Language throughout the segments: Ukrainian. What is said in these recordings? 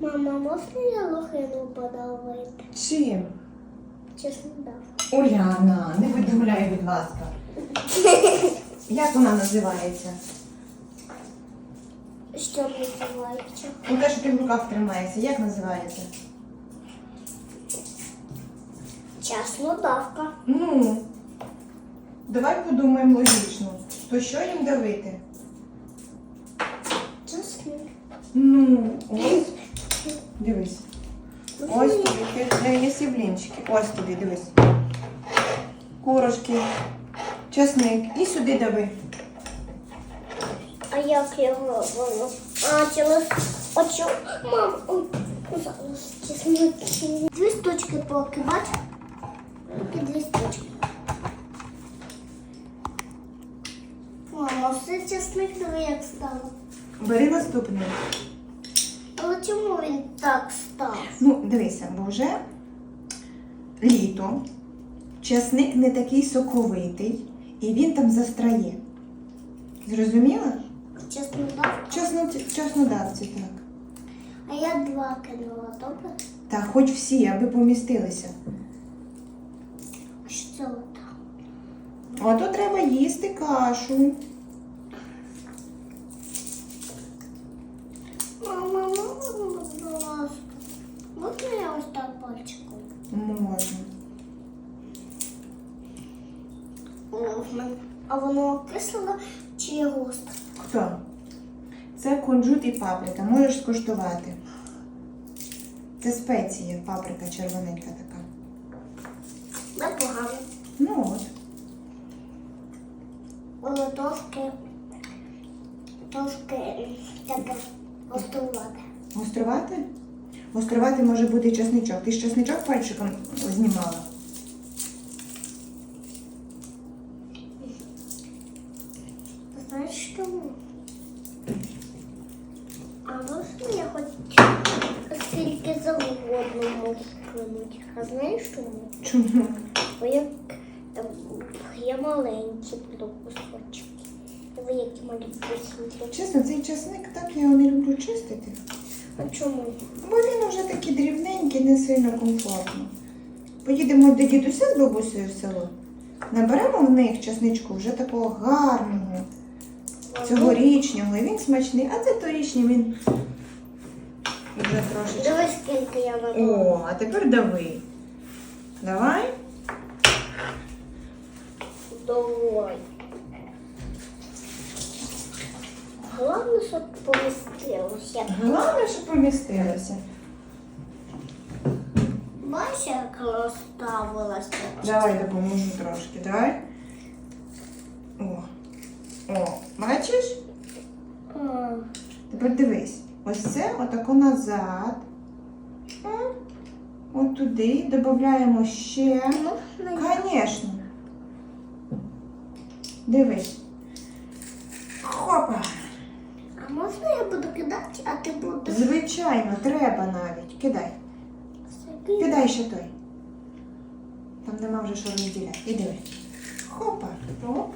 Мама, можна я лохину подавити? Чим? Чесно, так. Уляна, не видумляй, будь ласка. Як вона називається? Що називається? Ну, те, що ти в руках тримаєшся, як називається? Чесно, давка. Ну, давай подумаємо логічно. То що їм давити? Чесник. Ну, ось. Дивись. Ось тобі, ти в є блінчики. Ось тобі, дивись. Курочки, чесник. І сюди дави. А як його воно? А, через очу. Мам, зараз чесники. Дві штучки поки, бач? І дві штучки. Мама, все чесник диви як стало. Бери наступний. Але чому він так став? Ну, дивися, бо вже літо, часник не такий соковитий, і він там застрає. Зрозуміла? Чесно, так? Чесно, чеснодавці, так. А я два кинула, добре? Та хоч всі, аби помістилися. А що це там? Ото треба їсти кашу. Мама, можна, будь ласка? Можна я ось так пальчиком? Можна. А воно кисло чи густре? Хто? Це кунжут і паприка. Можеш скуштувати. Це спеція, паприка червоненька така. Непогано. Ну от. Воно трошки, трошки таке гострувати. Гострувати? Гострувати може бути і чесничок. Ти ж чесничок пальчиком знімала. Знаєш чому? А можна я хоч скільки завгодно можу кинути? А знаєш чому? Чому? Бо як там є маленькі кусочки. Ви які маленькі кусочки. Чесно, цей чесник так я його не люблю чистити. А чому? Бо він вже такий дрібненький, не сильно комфортно. Поїдемо до дідуся з бабусею в село. Наберемо в них чесничку вже такого гарного, цьогорічнього, і він смачний, а це торічний він вже трошечки. Дивись, скільки я набрала. О, а тепер дави. Давай. Давай. Головне, щоб помістилося. Головне, щоб помістилося. Бачиш, як розставилася. Давай допоможу трошки, давай. О. О, бачиш? Тепер дивись. Ось це отако назад. От туди. Додаємо ще. Звісно. Дивись. Хопа. А можна я буду кидати, а? Звичайно, треба навіть. Кидай. Кидай ще той. Там нема вже що розділяти. І. Хопа. Оп.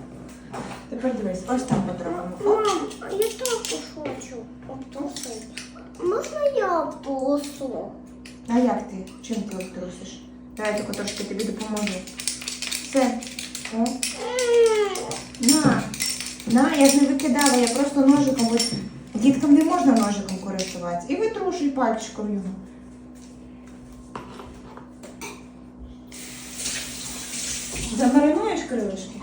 Тепер дивись, ось там потрапимо. Мам, я також хочу. обтрусити. Можна я обтрусу? А як ти? Чим ти обтрусиш? Давай тільки трошки тобі допоможу. Все. О. На. На, я ж не викидала, я просто ножиком. Діткам не можна ножиком користуватися. І витрушуй пальчиком його. Замаринуєш крилишки?